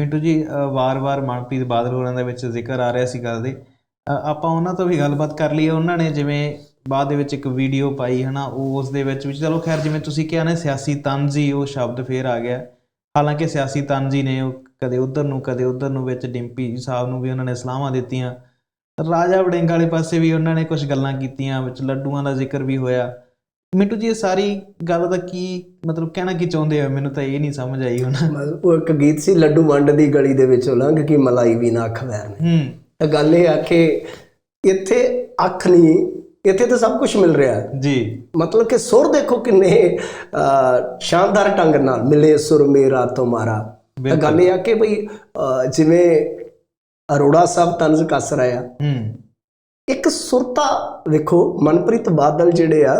ਮਿੰਟੂ ਜੀ ਵਾਰ-ਵਾਰ ਮਨਪ੍ਰੀਤ ਬਾਦਲ ਹੋਰਾਂ ਦੇ ਵਿੱਚ ਜ਼ਿਕਰ ਆ ਰਿਹਾ ਸੀ ਗੱਲ ਦੇ। ਆਪਾਂ ਉਹਨਾਂ ਤੋਂ ਵੀ ਗੱਲਬਾਤ ਕਰ ਲਈਏ। ਉਹਨਾਂ ਨੇ ਜਿਵੇਂ ਬਾਅਦ ਦੇ ਵਿੱਚ ਇੱਕ ਵੀਡੀਓ ਪਾਈ, ਹਨਾ, ਉਹ ਉਸ ਦੇ ਵਿੱਚ ਵੀ ਚਲੋ ਖੈਰ, ਜਿਵੇਂ ਤੁਸੀਂ ਕਿਹਾ ਨਾ, ਸਿਆਸੀ ਤੰਜ਼ੀ ਉਹ ਸ਼ਬਦ ਫੇਰ ਆ ਗਿਆ। ਹਾਲਾਂਕਿ ਸਿਆਸੀ ਤੰਜ਼ੀ ਨੇ ਉਹ ਕਦੇ ਉਧਰ ਨੂੰ, ਕਦੇ ਉਧਰ ਨੂੰ ਵਿੱਚ ਡਿੰਪੀ ਸਾਹਿਬ ਨੂੰ ਵੀ ਉਹਨਾਂ ਨੇ ਸਲਾਹਾਂ ਦਿੱਤੀਆਂ। ਰਾਜਾ ਵੜਿੰਗ ਵਾਲੇ ਪਾਸੇ ਵੀ ਉਹਨਾਂ ਨੇ ਕੁਝ ਗੱਲਾਂ ਕੀਤੀਆਂ, ਵਿੱਚ ਲੱਡੂਆਂ ਦਾ ਜ਼ਿਕਰ ਵੀ ਹੋਇਆ। ਮਿੰਟੂ ਜੀ ਇਹ ਸਾਰੀ ਗੱਲ ਦਾ ਕੀ ਮਤਲਬ ਕਹਿਣਾ ਕੀ ਚਾਹੁੰਦੇ ਆ ਮੈਨੂੰ ਤਾਂ ਇਹ ਨਹੀਂ ਸਮਝ ਆਈ ਹੁਣ। ਉਹ ਇੱਕ ਗੀਤ ਸੀ ਲੱਡੂ ਵੰਡ ਦੀ ਗਲੀ ਦੇ ਵਿੱਚੋਂ ਲੰਘ ਕੇ ਮਲਾਈ ਵੀ ਨਾ ਖਵੈਰ ਨੇ। ਹੂੰ। ਤਾਂ ਗੱਲ ਇਹ ਆ ਕਿ ਇੱਥੇ ਅੱਖ ਨਹੀਂ ਇੱਥੇ ਤਾਂ ਸਭ ਕੁਝ ਮਿਲ ਰਿਹਾ। ਹੈ ਜੀ। ਮਤਲਬ ਕਿ ਸੁਰ ਦੇਖੋ ਕਿੰਨੇ ਸ਼ਾਨਦਾਰ ਢੰਗ ਨਾਲ ਮਿਲੇ ਸੁਰ ਮੇਰਾ ਤੁਹਾਰਾ। ਤਾਂ। ਗੱਲ ਇਹ ਆ ਕਿ ਭਈ ਜਿਵੇਂ ਅਰੋੜਾ ਸਾਹਿਬ ਤਨਜ਼ ਕੱਸ ਰਹੇ ਹੂੰ। ਇੱਕ ਸੁਰਤਾ ਵੇਖੋ ਮਨਪ੍ਰੀਤ ਬਾਦਲ ਜਿਹੜੇ ਆ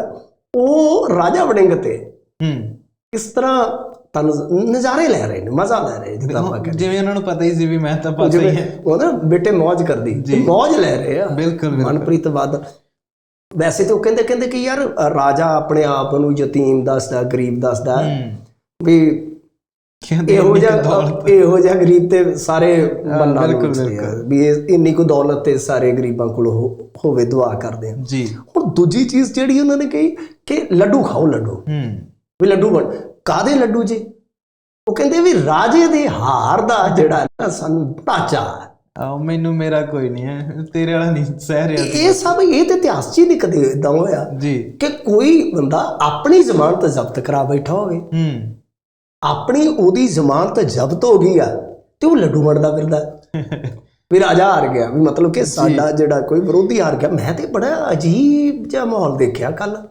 ਉਹ ਰਾਜਾ ਵੜਿੰਗ ਤੇ ਹੂੰ ਇਸ ਤਰ੍ਹਾਂ ਤਨਜ਼ ਨਜ਼ਾਰੇ ਲੈ ਰਹੇ ਨੇ ਮਜ਼ਾ ਲੈ ਰਹੇ ਜਿੱਦਾਂ ਆਪਾਂ ਕਹਿੰਦੇ ਜਿਵੇਂ ਉਹਨਾਂ ਨੂੰ ਪਤਾ ਹੀ ਸੀ ਵੀ ਮੈਂ ਤਾਂ ਪਤਾ ਹੀ ਹੈ ਉਹ ਨਾ ਬੇਟੇ ਮौज ਕਰਦੀ। ਮौज ਲੈ ਰਹੇ ਆ ਬਿਲਕੁਲ ਬਿਲਕੁਲ ਮਨਪ੍ਰੀਤ ਬਾਦਲ ਵੈਸੇ ਤਾਂ ਉਹ ਕਹਿੰਦੇ ਕਹਿੰਦੇ ਕਿ ਯਾਰ ਰਾਜਾ ਆਪਣੇ ਆਪ ਨੂੰ ਯਤੀਮ ਦੱਸਦਾ ਗਰੀਬ ਦੱਸਦਾ ਵੀ ਕਹਿੰਦੇ ਇਹੋ ਜਿਹਾ ਦੌਲਤ। ਇਹੋ ਜਿਹਾ ਗਰੀਬ ਤੇ ਸਾਰੇ ਬੰਨਾ ਬਿਲਕੁਲ, ਨੂੰ ਵੀ ਇਹ ਇੰਨੀ ਕੋ ਦੌਲਤ ਤੇ ਸਾਰੇ ਗਰੀਬਾਂ ਕੋਲ ਹੋਵੇ ਦੁਆ ਕਰਦੇ ਆ ਜੀ। ਹੁਣ ਦੂਜੀ ਚੀਜ਼ ਜਿਹੜੀ ਉਹਨਾਂ ਨੇ ਕਹੀ ਕਿ ਲੱਡੂ ਖਾਓ ਲੱਡੂ। ਹੂੰ। ਵੀ ਲੱਡੂ ਬਣ ਕਾਦੇ ਲੱਡੂ ਜੀ? ਉਹ ਕਹਿੰਦੇ ਵੀ ਰਾਜੇ ਦੇ ਹਾਰ ਦਾ ਜਿਹੜਾ ਨਾ ਸਾਨੂੰ ਢਾਂਚਾ ਮੈਨੂੰ ਮੇਰਾ ਕੋਈ ਨਹੀਂ ਹੈ ਤੇਰੇ ਵਾਲਾ ਨਹੀਂ ਸਹਿ ਰਿਹਾ। ਇਹ ਸਭ ਇਹ ਤੇ ਇਤਿਹਾਸ 'ਚ ਹੀ ਨਹੀਂ ਕਦੇ ਇਦਾਂ ਹੋਇਆ ਜੀ। ਕਿ ਕੋਈ ਬੰਦਾ ਆਪਣੀ ਜ਼ਮਾਨਤ ਜ਼ਬਤ ਕਰਾ ਬੈਠਾ ਹੋਵੇ। ਹੂੰ। ਆਪਣੀ ਉਹਦੀ ਜ਼ਮਾਨਤ ਜ਼ਬਤ ਹੋ ਗਈ ਆ ਤੇ ਉਹ ਲੱਡੂ ਵੰਡਦਾ ਫਿਰਦਾ। ਵੀ ਰਾਜਾ ਹਾਰ ਗਿਆ ਵੀ ਮਤਲਬ ਕਿ ਸਾਡਾ ਜਿਹੜਾ ਕੋਈ ਵਿਰੋਧੀ ਹਾਰ ਗਿਆ ਮੈਂ ਤੇ ਬੜਾ ਅਜੀਬ ਜਿਹਾ ਮਾਹੌਲ ਦੇਖਿਆ ਕੱਲ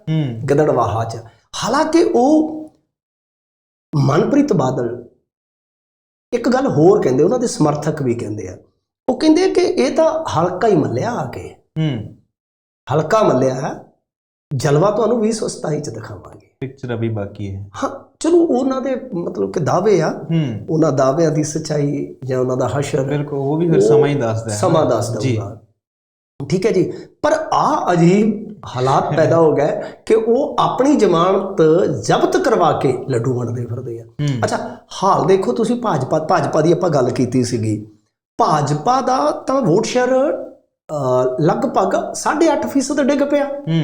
ਗਦੜਵਾਹਾ 'ਚ। ਹਾਲਾਂਕਿ ਉਹ ਮਨਪ੍ਰੀਤ ਬਾਦਲ ਇੱਕ ਗੱਲ ਹੋਰ ਕਹਿੰਦੇ ਉਹਨਾਂ ਦੇ ਸਮਰਥਕ ਵੀ ਕਹਿੰਦੇ ਆ। ਉਹ ਕਹਿੰਦੇ ਕਿ ਇਹ ਤਾਂ ਹਲਕਾ ਹੀ ਮੱਲਿਆ ਆ ਕੇ। ਹੂੰ। ਹਲਕਾ ਮੱਲਿਆ ਜਲਵਾ ਤੁਹਾਨੂੰ 2027 ਚ ਦਿਖਾਵਾਂਗੇ। ਪਿਕਚਰ ਅਭੀ ਬਾਕੀ ਹੈ। ਹਾਂ ਚਲੋ ਉਹਨਾਂ ਦੇ ਮਤਲਬ ਕਿ ਦਾਅਵੇ ਆ ਉਹਨਾਂ ਦਾਅਵਿਆਂ ਦੀ ਸੱਚਾਈ ਜਾਂ ਉਹਨਾਂ ਦਾ ਹਸ਼ਰ ਬਿਲਕੁਲ ਉਹ ਵੀ ਫਿਰ ਸਮਾਂ ਹੀ ਦੱਸਦਾ ਹੈ। ਸਮਾਂ ਦੱਸ ਜੀ। ਦਊਗਾ ਠੀਕ ਹੈ ਜੀ। ਪਰ ਆ ਅਜੀਬ ਹਾਲਾਤ ਪੈਦਾ ਹੋ ਗਏ ਕਿ ਉਹ ਆਪਣੀ ਜ਼ਮਾਨਤ ਜ਼ਬਤ ਕਰਵਾ ਕੇ ਲੱਡੂ ਵੰਡਦੇ ਫਿਰਦੇ ਆ। ਅੱਛਾ ਹਾਲ ਦੇਖੋ ਤੁਸੀਂ ਭਾਜਪਾ ਭਾਜਪਾ ਦੀ ਆਪਾਂ ਗੱਲ ਕੀਤੀ ਸੀਗੀ। ਭਾਜਪਾ ਦਾ ਤਾਂ ਵੋਟ ਸ਼ੇਅਰ ਲਗਭਗ 8.5% ਡਿੱਗ ਪਿਆ। ਹੂੰ।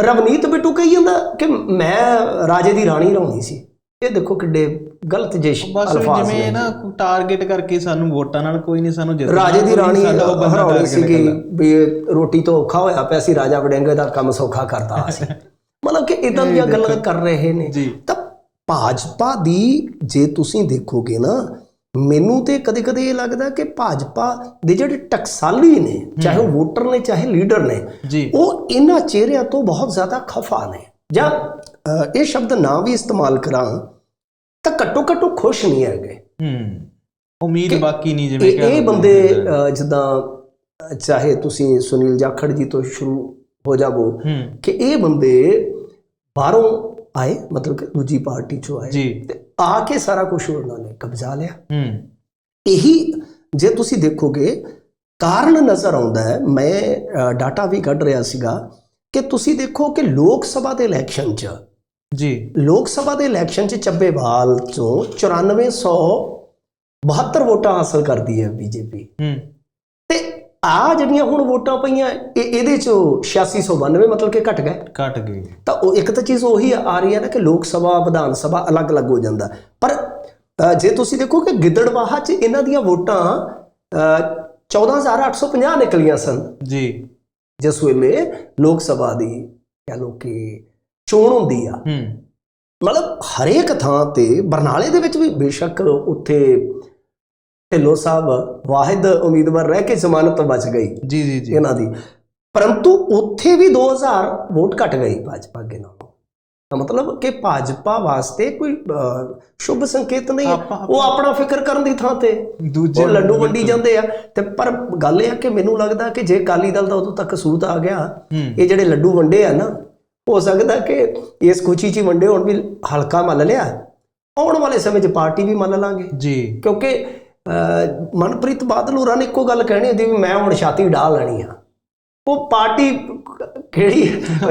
ਰਵਨੀਤ ਬਿੱਟੂ ਕਹੀ ਜਾਂਦਾ ਕਿ ਮੈਂ ਰਾਜੇ ਦੀ ਰਾਣੀ ਲਾਉਣੀ ਸੀ। ਇਹ ਦੇਖੋ ਕਿੱਡੇ ਗਲਤ ਜੇ ਅਲਫਾਜ਼ ਜਿਵੇਂ ਨੇ ਨਾ ਟਾਰਗੇਟ ਕਰਕੇ ਸਾਨੂੰ ਵੋਟਾਂ ਨਾਲ ਕੋਈ ਨਹੀਂ ਸਾਨੂੰ ਜਿੱਤਣਾ ਰਾਜੇ ਦੀ ਰਾਣੀ ਹਰਾਉਣੀ ਸੀਗੀ ਕਰਨਾ। ਵੀ ਰੋਟੀ ਤੋਂ ਔਖਾ ਹੋਇਆ ਪਿਆ ਸੀ ਰਾਜਾ ਵੜਿੰਗ ਦਾ ਕੰਮ ਸੌਖਾ ਕਰਤਾ ਸੀ। ਮਤਲਬ ਕਿ ਇਦਾਂ ਦੀਆਂ ਗੱਲਾਂ ਕਰ ਰਹੇ ਨੇ। ਤਾਂ ਭਾਜਪਾ ਦੀ ਜੇ ਤੁਸੀਂ ਦੇਖੋਗੇ ਨਾ ਮੈਨੂੰ ਤੇ ਕਦੇ-ਕਦੇ ਇਹ ਲੱਗਦਾ ਕਿ ਭਾਜਪਾ ਦੇ ਜਿਹੜੇ ਟਕਸਾਲੀ ਨੇ ਚਾਹੇ ਉਹ ਵੋਟਰ ਨੇ ਚਾਹੇ ਲੀਡਰ ਨੇ ਉਹ ਇਹਨਾਂ ਚਿਹਰਿਆਂ ਤੋਂ ਬਹੁਤ ਜ਼ਿਆਦਾ ਖਫਾ ਨੇ। ਜਾਂ ਇਹ ਸ਼ਬਦ ਨਾ ਵੀ ਇਸਤੇਮਾਲ ਕਰਾਂ ਤਾਂ ਘੱਟੋ ਘੱਟੋ ਖੁਸ਼ ਨਹੀਂ ਹੈਗੇ। ਹੂੰ। ਉਮੀਦ ਬਾਕੀ ਨਹੀਂ ਜਿਵੇਂ ਇਹ ਕਹਿ ਇਹ। ਬੰਦੇ ਜਿੱਦਾਂ ਚਾਹੇ ਤੁਸੀਂ ਸੁਨੀਲ ਜਾਖੜ ਜੀ ਤੋਂ ਸ਼ੁਰੂ ਹੋ ਜਾਵੋ ਕਿ ਇਹ ਬੰਦੇ ਬਾਹਰੋਂ ਆਏ ਮਤਲਬ ਕਿ ਦੂਜੀ ਪਾਰਟੀ ਚੋਂ ਆਏ। ਜੀ। ਤੇ ਆ ਕੇ ਸਾਰਾ ਕੁਝ ਉਹਨਾਂ ਨੇ ਕਬਜ਼ਾ ਲਿਆ। ਹੂੰ। ਇਹੀ ਜੇ ਤੁਸੀਂ ਦੇਖੋਗੇ ਕਾਰਨ ਨਜ਼ਰ ਆਉਂਦਾ ਹੈ ਮੈਂ ਡਾਟਾ ਵੀ ਕੱਢ ਰਿਹਾ ਸੀਗਾ ਕਿ ਤੁਸੀਂ ਦੇਖੋ ਕਿ ਲੋਕ ਸਭਾ ਦੇ ਇਲੈਕਸ਼ਨ 'ਚ ਜੀ। ਲੋਕ ਸਭਾ ਦੇ ਇਲੈਕਸ਼ਨ 'ਚ ਚੱਬੇਵਾਲ ਤੋਂ 9472 ਵੋਟਾਂ ਹਾਸਲ ਕਰਦੀ ਹੈ ਬੀਜੇਪੀ। ਹੂੰ। ਆ ਜਿਹੜੀਆਂ ਹੁਣ ਵੋਟਾਂ ਪਈਆਂ ਇਹ ਇਹਦੇ 'ਚੋਂ 8692 ਮਤਲਬ ਕਿ ਘਟ ਗਏ। ਘਟ ਗਏ। ਤਾਂ ਉਹ ਇੱਕ ਤਾਂ ਚੀਜ਼ ਉਹੀ ਆ ਰਹੀ ਹੈ ਨਾ ਕਿ ਲੋਕ ਸਭਾ ਵਿਧਾਨ ਸਭਾ ਅਲੱਗ-ਅਲੱਗ ਹੋ ਜਾਂਦਾ। ਪਰ ਜੇ ਤੁਸੀਂ ਦੇਖੋ ਕਿ ਗਿੱਦੜਵਾਹਾ 'ਚ ਇਹਨਾਂ ਦੀਆਂ ਵੋਟਾਂ ਅ, 14850 ਨਿਕਲੀਆਂ ਸਨ। ਜੀ। ਜਿਸ ਵੇਲੇ ਲੋਕ ਸਭਾ ਦੀ ਕਹ ਲੋ ਕਿ ਚੋਣ ਹੁੰਦੀ ਆ। ਹੂੰ। ਮਤਲਬ ਹਰੇਕ ਥਾਂ ਤੇ ਬਰਨਾਲੇ ਦੇ ਵਿੱਚ ਵੀ ਬੇਸ਼ੱਕ ਉੱਥੇ ਢਿੱਲੋਂ ਸਾਹਿਬ ਵਾਹਿਦ ਉਮੀਦਵਾਰ ਰਹਿ ਕੇ ਜ਼ਮਾਨਤ ਬਚ ਗਈ ਜੀ ਜੀ ਜੀ। ਇਹਨਾਂ ਦੀ। ਪਰੰਤੂ ਉੱਥੇ ਵੀ 2000 ਵੋਟ ਘਟ ਗਈ ਭਾਜਪਾ ਅੱਗੇ ਨਾਲੋਂ। ਤਾਂ ਮਤਲਬ ਕਿ ਭਾਜਪਾ ਵਾਸਤੇ ਕੋਈ ਸ਼ੁਭ ਸੰਕੇਤ ਨਹੀਂ ਹੈ। ਉਹ ਆਪਣਾ ਫਿਕਰ ਕਰਨ ਦੀ ਥਾਂ ਤੇ। ਦੂਜੇ ਉਹ ਲੱਡੂ ਵੰਡੀ ਜਾਂਦੇ ਆ। ਤੇ ਪਰ ਗੱਲ ਇਹ ਆ ਕਿ ਮੈਨੂੰ ਲੱਗਦਾ ਕਿ ਜੇ ਅਕਾਲੀ ਦਲ ਦਾ ਉਦੋਂ ਤੱਕ ਸੂਤ ਆ ਗਿਆ ਇਹ ਜਿਹੜੇ ਲੱਡੂ ਵੰਡੇ ਆ ਨਾ ਹੋ ਸਕਦਾ ਕਿ ਇਸ ਖੁਸ਼ੀ 'ਚ ਹੀ ਵੰਡੇ ਹੁਣ ਵੀ ਹਲਕਾ ਮੰਨ ਲਿਆ। ਆਉਣ ਵਾਲੇ ਸਮੇਂ 'ਚ ਪਾਰਟੀ ਵੀ ਮੰਨ ਲਾਂਗੇ। ਜੀ। ਕਿਉਂਕਿ ਮਨਪ੍ਰੀਤ ਬਾਦਲ ਹੋਰਾਂ ਨੇ ਇੱਕੋ ਗੱਲ ਕਹਿਣੀ ਹੁੰਦੀ ਵੀ ਮੈਂ ਹੁਣ ਛਾਤੀ ਢਾਹ ਲੈਣੀ ਆ। ਉਹ ਪਾਰਟੀ ਕਿਹੜੀ?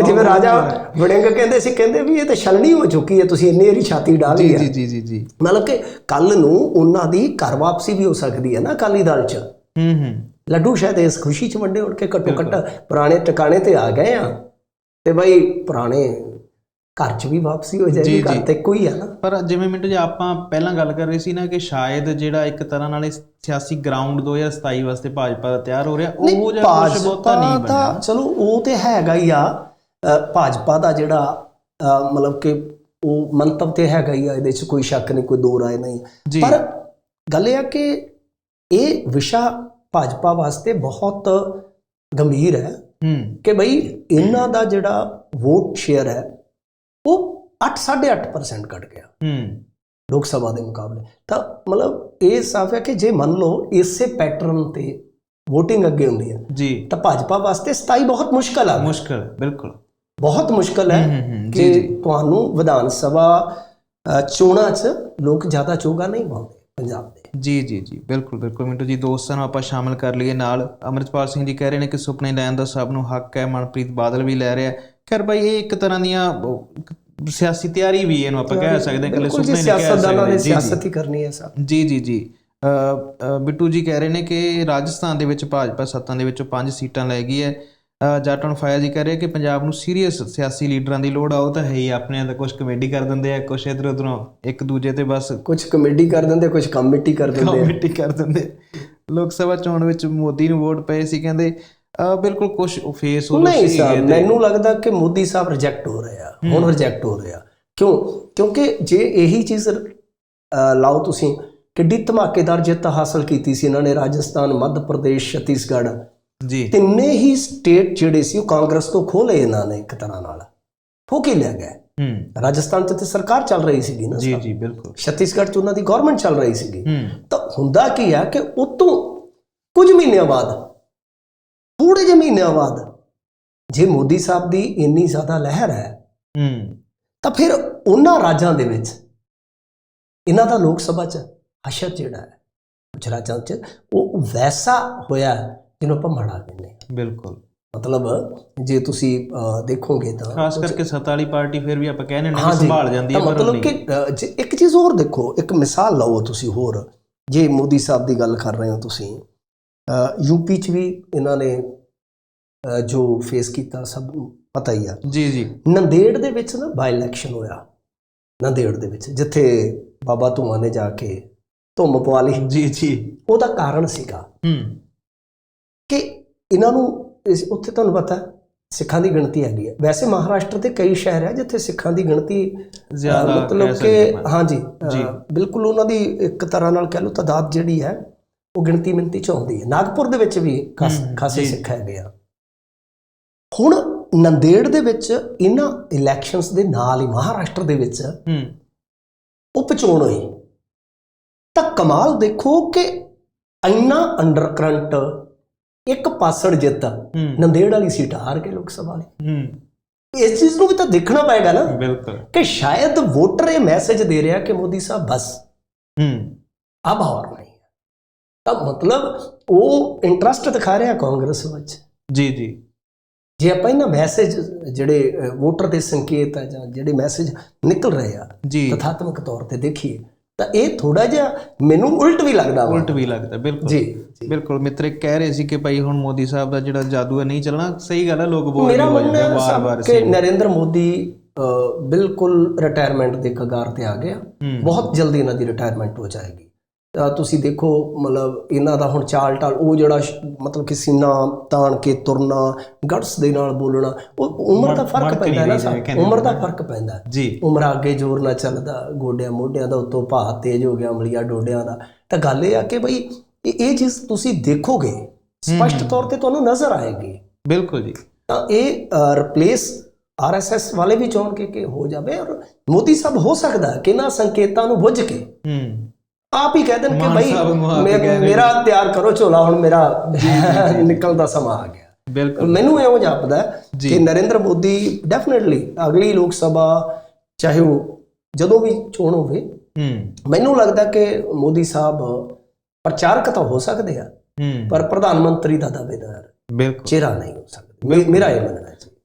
ਜਿਵੇਂ ਰਾਜਾ ਵੜਿੰਗ ਕਹਿੰਦੇ ਸੀ ਕਹਿੰਦੇ ਵੀ ਇਹ ਤਾਂ ਛਲਣੀ ਹੋ ਚੁੱਕੀ ਹੈ ਤੁਸੀਂ ਇੰਨੀ ਵਾਰੀ ਛਾਤੀ ਡਾਹ ਲਈ ਜੀ ਜੀ ਜੀ ਜੀ ਜੀ। ਮਤਲਬ ਕਿ ਕੱਲ ਨੂੰ ਉਹਨਾਂ ਦੀ ਘਰ ਵਾਪਸੀ ਵੀ ਹੋ ਸਕਦੀ ਹੈ ਨਾ ਅਕਾਲੀ ਦਲ 'ਚ। ਹੂੰ ਹੂੰ। ਲੱਡੂ ਸ਼ਾਇਦ ਇਸ ਖੁਸ਼ੀ 'ਚ ਵੰਡੇ ਉੜ ਕੇ ਘੱਟੋ ਘੱਟ ਪੁਰਾਣੇ ਟਿਕਾਣੇ ਤੇ ਆ ਗਏ ਆ। ਤੇ ਬਈ ਪੁਰਾਣੇ ਘਰ 'ਚ ਵੀ ਵਾਪਸੀ ਹੋ ਜਾਏਗੀ ਘਰ। ਤੇ ਕੋਈ ਆ ਨਾ। ਪਰ ਜਿਵੇਂ ਮਿੰਟੂ ਜੀ ਆਪਾਂ ਪਹਿਲਾਂ ਗੱਲ ਕਰ ਰਹੇ ਸੀ ਨਾ ਕਿ ਸ਼ਾਇਦ ਜਿਹੜਾ ਇੱਕ ਤਰ੍ਹਾਂ ਨਾਲ ਸਿਆਸੀ ਗਰਾਊਂਡ 2027 ਵਾਸਤੇ ਭਾਜਪਾ ਦਾ ਤਿਆਰ ਹੋ ਰਿਹਾ ਉਹ ਜਿਹਾ ਕੁਝ ਬਹੁਤਾ ਨਹੀਂ ਬਣਿਆ। ਚਲੋ ਉਹ ਤੇ ਹੈਗਾ ਹੀ ਆ। ਭਾਜਪਾ ਦਾ ਜਿਹੜਾ ਮਤਲਬ ਕਿ ਉਹ ਮੰਤਵ ਤੇ ਹੈਗਾ ਹੀ ਆ ਇਹਦੇ 'ਚ ਕੋਈ ਸ਼ੱਕ ਨਹੀਂ ਕੋਈ ਦੋ ਰਾਏ ਨਹੀਂ। ਪਰ ਗੱਲ ਇਹ ਆ ਕਿ ਇਹ ਵਿਸ਼ਾ ਭਾਜਪਾ ਵਾਸਤੇ ਬਹੁਤ ਗੰਭੀਰ ਹੈ ਹੂੰ। ਕਿ ਬਈ ਇਹਨਾਂ ਦਾ ਜਿਹੜਾ ਵੋਟ ਸ਼ੇਅਰ ਹੈ ਉਹ 8.5% ਘਟ ਗਿਆ। ਹੂੰ। ਲੋਕ ਸਭਾ ਦੇ ਮੁਕਾਬਲੇ। ਤਾਂ ਮਤਲਬ ਇਹ ਸਾਫ਼ ਹੈ ਕਿ ਜੇ ਮੰਨ ਲਓ ਇਸੇ ਪੈਟਰਨ ਤੇ VOTING ਅੱਗੇ ਹੁੰਦੀ ਹੈ ਜੀ। ਤਾਂ ਭਾਜਪਾ ਵਾਸਤੇ 27 ਬਹੁਤ ਮੁਸ਼ਕਲ ਆ। ਮੁਸ਼ਕਲ ਬਿਲਕੁਲ। ਬਹੁਤ ਮੁਸ਼ਕਲ ਹੂੰ ਕਿ ਤੁਹਾਨੂੰ ਵਿਧਾਨ ਸਭਾ ਚੋਣਾਂ 'ਚ ਲੋਕ ਜ਼ਿਆਦਾ ਚੋਗਾ ਨਹੀਂ ਪਾਉਂਦੇ ਪੰਜਾਬ ਦੇ। ਜੀ ਜੀ ਜੀ। ਬਿਲਕੁਲ ਬਿਲਕੁਲ। ਮਿੰਟੂ ਜੀ ਦੋਸਤਾਂ ਨੂੰ ਆਪਾਂ ਸ਼ਾਮਲ ਕਰ ਲਈਏ ਨਾਲ। ਅਮਰਿਤਪਾਲ ਸਿੰਘ ਜੀ ਕਹਿ ਰਹੇ ਨੇ ਕਿ ਸੁਪਨੇ ਲੈਣ ਦਾ ਸਭ ਨੂੰ ਹੱਕ ਹੈ ਮਨਪ੍ਰੀਤ ਬਾਦਲ ਵੀ ਲੈ ਰਿਹਾ ਹੈ। ਖੈਰ ਭਾਈ ਇਹ ਇੱਕ ਤਰ੍ਹਾਂ ਦੀਆਂ ਸਿਆਸੀ ਤਿਆਰੀ ਵੀ ਇਹਨੂੰ ਆਪਾਂ ਕਹਿ ਸਕਦੇ ਹਾਂ ਜੀ, ਸੁਪਨੇ ਨਹੀਂ ਕਹਿ ਸਿਆਸਤਦਾਨਾਂ ਨੇ ਸਕਦੇ ਜੀ ਜੀ। ਸਿਆਸਤ ਹੀ ਕਰਨੀ ਹੈ ਸਭ। ਜੀ ਜੀ ਜੀ। ਬਿੱਟੂ ਜੀ ਕਹਿ ਰਹੇ ਨੇ ਕਿ ਰਾਜਸਥਾਨ ਦੇ ਵਿੱਚ ਭਾਜਪਾ ਸੱਤਾਂ ਦੇ ਵਿੱਚੋਂ ਪੰਜ ਸੀਟਾਂ ਲੈ ਗਈ ਹੈ। ਅ, ਜੱਟ ਔਨ ਫਾਇਰ ਜੀ ਕਹਿ ਰਹੇ ਕਿ ਪੰਜਾਬ ਨੂੰ ਸੀਰੀਅਸ ਸਿਆਸੀ ਲੀਡਰਾਂ ਦੀ ਲੋੜ ਆ ਉਹ ਤਾਂ ਹੈ ਹੀ ਆਪਣੇ ਦਾ ਕੁਝ ਕਮੇਡੀ ਕਰ ਦਿੰਦੇ ਆ ਕੁਝ ਇਧਰ ਉਧਰੋਂ ਇੱਕ ਦੂਜੇ ਤੇ ਬਸ ਕੁਝ ਕਮੇਡੀ ਕਰ ਦਿੰਦੇ ਕੁਝ ਕਮੇਟੀ ਕਰ ਦਿੰਦੇ ਕਮੇਟੀ ਕਰ ਦਿੰਦੇ। ਲੋਕ ਸਭਾ ਚੋਣ ਵਿੱਚ ਮੋਦੀ ਨੂੰ ਵੋਟ ਪਏ ਸੀ ਕਹਿੰਦੇ ਬਿਲਕੁਲ ਕੁਝ ਫੇਸ ਉਹ ਨਹੀਂ ਸੀ ਮੈਨੂੰ ਲੱਗਦਾ ਕਿ ਮੋਦੀ ਸਾਹਿਬ ਰਿਜੈਕਟ ਹੋ ਰਹੇ ਆ ਹੁਣ ਰਿਜੈਕਟ ਹੋ ਰਹੇ ਆ। ਕਿਉਂ? ਕਿਉਂਕਿ ਜੇ ਇਹੀ ਚੀਜ਼ ਲਾਓ ਤੁਸੀਂ ਕਿੱਡੀ ਧਮਾਕੇਦਾਰ ਜਿੱਤ ਹਾਸਲ ਕੀਤੀ ਸੀ ਇਹਨਾਂ ਨੇ ਰਾਜਸਥਾਨ ਮੱਧ ਪ੍ਰਦੇਸ਼ ਛੱਤੀਸਗੜ੍ਹ। ਜੀ। ਤਿੰਨੇ ਹੀ ਸਟੇਟ ਜਿਹੜੇ ਸੀ ਉਹ ਕਾਂਗਰਸ ਤੋਂ ਖੋਹ ਲਏ ਇਹਨਾਂ ਨੇ ਇੱਕ ਤਰ੍ਹਾਂ ਨਾਲ। ਠੋਕੇ ਲਿਆ ਗਏ ਹੂੰ। ਰਾਜਸਥਾਨ 'ਚ ਤੇ ਸਰਕਾਰ ਚੱਲ ਰਹੀ ਸੀਗੀ ਨਾ ਜੀ ਜੀ ਬਿਲਕੁਲ। ਛੱਤੀਸਗੜ੍ਹ 'ਚ ਉਹਨਾਂ ਦੀ ਗਵਰਨਮੈਂਟ ਚੱਲ ਰਹੀ ਸੀਗੀ। ਹੂੰ। ਤਾਂ ਹੁੰਦਾ ਕੀ ਆ ਕਿ ਉਤੋਂ ਕੁਝ ਮਹੀਨਿਆਂ ਬਾਅਦ ਥੋੜੇ ਜਿਹੇ ਮਹੀਨਿਆਂ ਬਾਅਦ ਜੇ ਮੋਦੀ ਸਾਹਿਬ ਦੀ ਇੰਨੀ ਜ਼ਿਆਦਾ ਲਹਿਰ ਹੈ ਹੂੰ। ਤਾਂ ਫਿਰ ਉਹਨਾਂ ਰਾਜਾਂ ਦੇ ਵਿੱਚ ਇਹਨਾਂ ਦਾ ਲੋਕ ਸਭਾ 'ਚ ਹਸ਼ਰ ਜਿਹੜਾ ਹੈ ਕੁਝ ਰਾਜਾਂ 'ਚ ਉਹ ਵੈਸਾ ਹੋਇਆ ਜਿਹਨੂੰ ਆਪਾਂ ਮਾੜਾ ਕਹਿੰਦੇ ਹਾਂ। ਬਿਲਕੁਲ। ਮਤਲਬ ਜੇ ਤੁਸੀਂ ਦੇਖੋਗੇ ਤਾਂ ਖਾਸ ਕਰਕੇ ਸੱਤਾ ਵਾਲੀ ਪਾਰਟੀ ਫਿਰ ਵੀ ਆਪਾਂ ਕਹਿੰਦੇ ਨੇ ਸੰਭਾਲ ਜਾਂਦੀ ਹੈ ਪਰ ਮਤਲਬ। ਕਿ ਇੱਕ ਚੀਜ਼ ਹੋਰ ਦੇਖੋ ਇੱਕ ਮਿਸਾਲ ਲਓ ਤੁਸੀਂ ਹੋਰ ਜੇ ਮੋਦੀ ਸਾਹਿਬ ਦੀ ਗੱਲ ਕਰ ਰਹੇ ਹੋ ਤੁਸੀਂ ਯੂਪੀ ਚ ਵੀ ਇਹਨਾਂ ਨੇ ਜੋ ਫੇਸ ਕੀਤਾ ਸਭ ਪਤਾ ਹੀ ਆ। ਜੀ ਜੀ। ਨੰਦੇੜ ਦੇ ਵਿੱਚ ਨਾ ਬਾਈ ਇਲੈਕਸ਼ਨ ਹੋਇਆ। ਨੰਦੇੜ ਦੇ ਵਿੱਚ ਜਿੱਥੇ ਬਾਬਾ ਧੂਆਂ ਨੇ ਜਾ ਕੇ ਧੁੰਮ ਪਵਾ ਲਈ। ਜੀ ਜੀ। ਉਹਦਾ ਕਾਰਨ ਸੀਗਾ ਹੂੰ। ਕਿ ਇਹਨਾਂ ਨੂੰ ਉੱਥੇ ਤੁਹਾਨੂੰ ਪਤਾ ਸਿੱਖਾਂ ਦੀ ਗਿਣਤੀ ਹੈਗੀ ਹੈ ਵੈਸੇ ਮਹਾਰਾਸ਼ਟਰ ਦੇ ਕਈ ਸ਼ਹਿਰ ਹੈ ਜਿੱਥੇ ਸਿੱਖਾਂ ਦੀ ਗਿਣਤੀ ਜ਼ਿਆਦਾ ਮਤਲਬ ਕਿ। ਹਾਂਜੀ। ਬਿਲਕੁਲ ਉਹਨਾਂ ਦੀ ਇੱਕ ਤਰ੍ਹਾਂ ਨਾਲ ਕਹਿ ਲਓ ਤਾਦਾਦ ਜਿਹੜੀ ਹੈ ਉਹ ਗਿਣਤੀ ਮਿੰਤੀ ਚ ਆਉਂਦੀ ਹੈ। ਨਾਗਪੁਰ ਦੇ ਵਿੱਚ ਵੀ ਖਾਸੇ ਸਿੱਖ ਹੈਗੇ ਆ। ਹੁਣ ਨੰਦੇੜ ਦੇ ਵਿੱਚ ਇਹਨਾਂ ਇਲੈਕਸ਼ਨਸ ਦੇ ਨਾਲ ਹੀ ਮਹਾਰਾਸ਼ਟਰ ਦੇ ਵਿੱਚ ਹੂੰ। ਉਪਚੋਣ ਹੋਈ। ਤਾਂ ਕਮਾਲ ਦੇਖੋ ਕਿ ਇੰਨਾ ਅੰਡਰ ਕਰੰਟ ਇੱਕ ਪਾਸੜ ਜਿੱਤ ਨੰਦੇੜ ਵਾਲੀ ਸੀਟ ਹਾਰ ਕੇ ਲੋਕ ਸਭਾ ਲਈ ਹੂੰ। ਇਸ ਚੀਜ਼ ਨੂੰ ਵੀ ਤਾਂ ਦੇਖਣਾ ਪਏਗਾ ਨਾ ਬਿਲਕੁਲ। ਕਿ ਸ਼ਾਇਦ ਵੋਟਰ ਇਹ ਮੈਸੇਜ ਦੇ ਰਿਹਾ ਕਿ ਮੋਦੀ ਸਾਹਿਬ ਬਸ। ਹੂੰ। ਅਬ ਹੋਰ ਤਾਂ ਮਤਲਬ ਉਹ ਇੰਟਰਸਟ ਦਿਖਾ ਰਿਹਾ ਕਾਂਗਰਸ ਵਿੱਚ। ਜੀ ਜੀ। ਜੇ ਆਪਾਂ ਇਹਨਾਂ ਮੈਸੇਜ ਜਿਹੜੇ ਵੋਟਰ ਦੇ ਸੰਕੇਤ ਹੈ ਜਾਂ ਜਿਹੜੇ ਮੈਸੇਜ ਨਿਕਲ ਰਹੇ ਆ ਤਥਾਤਮਕ ਤੌਰ ਤੇ ਦੇਖੀਏ ਤਾਂ ਇਹ ਥੋੜਾ ਜਿਹਾ ਮੈਨੂੰ ਉਲਟ ਵੀ ਲੱਗਦਾ ਉਲਟ ਵੀ ਲੱਗਦਾ ਬਿਲਕੁਲ। ਜੀ ਬਿਲਕੁਲ ਮਿੱਤਰੇ ਕਹਿ ਰਹੇ ਸੀ ਕਿ ਭਾਈ ਹੁਣ ਮੋਦੀ ਸਾਹਿਬ ਦਾ ਜਿਹੜਾ ਜਾਦੂ ਹੈ ਨਹੀਂ ਚੱਲਣਾ ਸਹੀ ਗੱਲ ਹੈ ਲੋਕ ਬੋਲ ਮੇਰਾ ਹੋ ਮੰਨਣਾ ਜਾਂਦੇ ਹੈ ਵਾਰ-ਵਾਰ ਕਿ ਨਰਿੰਦਰ ਮੋਦੀ ਬਿਲਕੁਲ ਰਿਟਾਇਰਮੈਂਟ ਦੇ ਕਗਾਰ ਤੇ ਆ ਗਿਆ। ਬਹੁਤ ਜਲਦੀ ਇਹਨਾਂ ਦੀ ਰਿਟਾਇਰਮੈਂਟ ਹੋ ਜਾਏਗੀ। ਤੁਸੀਂ ਦੇਖੋ ਮਤਲਬ ਇਹਨਾਂ ਦਾ ਹੁਣ ਚਾਲ ਟਾਲ ਉਹ ਜਿਹੜਾ ਮਤਲਬ ਕਿ ਸੀਨਾ ਤਾਣ ਕੇ ਤੁਰਨਾ ਗਟਸ ਦੇ ਨਾਲ ਬੋਲਣਾ ਉਹ ਉਮਰ ਦਾ ਫ਼ਰਕ ਪੈਂਦਾ ਨਾ ਉਮਰ ਦਾ ਫ਼ਰਕ ਪੈਂਦਾ। ਜੀ। ਉਮਰ ਅੱਗੇ ਜ਼ੋਰ ਨਾ ਚੱਲਦਾ ਗੋਡਿਆਂ ਮੋਢਿਆਂ ਦਾ ਉੱਤੋਂ ਭਾਰ ਤੇਜ਼ ਹੋ ਗਿਆ ਅਮਲੀਆ ਡੋਡਿਆਂ ਦਾ। ਤਾਂ ਗੱਲ ਇਹ ਆ ਕਿ ਬਈ ਇਹ ਚੀਜ਼ ਤੁਸੀਂ ਦੇਖੋਗੇ ਸਪਸ਼ਟ ਤੌਰ ਤੇ ਤੁਹਾਨੂੰ ਨਜ਼ਰ ਆਏਗੀ। ਬਿਲਕੁਲ ਜੀ। ਤਾਂ ਇਹ ਰਿਪਲੇਸ ਆਰਐਸਐਸ ਵਾਲੇ ਵੀ ਚਾਹਣ ਕਿ ਕਿ ਹੋ ਜਾਵੇ ਔਰ ਮੋਦੀ ਸਾਹਿਬ ਹੋ ਸਕਦਾ ਕਿ ਇਹਨਾਂ ਸੰਕੇਤਾਂ ਨੂੰ ਬੁੱਝ ਕੇ। ਹੂੰ। ਆਪ ਹੀ ਕਹਿ ਦੇਣ ਕਿ ਭਾਈ ਮੇਰਾ ਤਿਆਰ ਕਰੋ ਝੋਲਾ ਹੁਣ ਮੇਰਾ ਨਿਕਲਣ ਦਾ ਸਮਾਂ ਆ ਗਿਆ। ਬਿਲਕੁਲ। ਮੈਨੂੰ ਇਹੋ ਜਾਪਦਾ। ਕਿ ਨਰਿੰਦਰ ਮੋਦੀ ਡੈਫੀਨਿਟਲੀ ਅਗਲੀ ਲੋਕ ਸਭਾ ਚਾਹੇ ਉਹ ਜਦੋਂ ਵੀ ਚੋਣ ਹੋਵੇ ਹੂੰ। ਮੈਨੂੰ ਲੱਗਦਾ ਕਿ ਮੋਦੀ ਸਾਹਿਬ ਪ੍ਰਚਾਰਕ ਤਾਂ ਹੋ ਸਕਦੇ ਆ ਪਰ ਪ੍ਰਧਾਨ ਮੰਤਰੀ ਦਾ ਦਾਅਵੇਦਾਰ ਬਿਲਕੁਲ। ਚਿਹਰਾ ਨਹੀਂ ਹੋ ਸਕਦਾ। ਮੇਰਾ ਇਹ ਮੰਨਣਾ ਹੈ।